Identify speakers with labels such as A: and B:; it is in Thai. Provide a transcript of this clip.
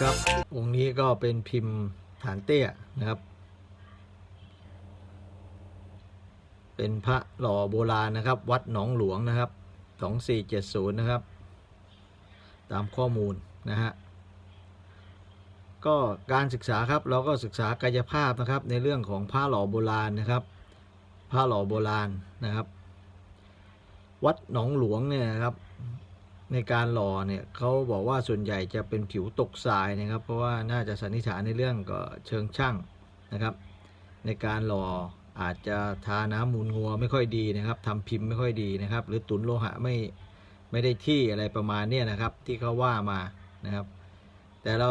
A: ครับองค์นี้ก็เป็นพิมพ์ฐานเตี้ยนะครับ เป็นพระหล่อโบราณนะครับ วัดหนองหลวงนะครับ 2470 นะครับ ตามข้อมูลนะฮะ ก็การศึกษาครับเราก็ศึกษากายภาพนะครับในเรื่องของผ้าหล่อโบราณนะครับ ผ้าหล่อโบราณนะครับ วัดหนองหลวงเนี่ยนะครับในการหล่อเนี่ยเขาบอกว่าส่วนใหญ่จะเป็นผิวตกทรายนะครับ เพราะว่าน่าจะสันนิษฐานในเรื่องก็เชิงช่างนะครับ ในการหล่ออาจจะทาน้ำมูลงัวไม่ค่อยดีนะครับทำพิมพ์ไม่ค่อยดีนะครับ หรือตุนโลหะไม่ไม่ได้ที่อะไรประมาณเนี้ยนะครับ ที่เขาว่ามานะครับ แต่เรา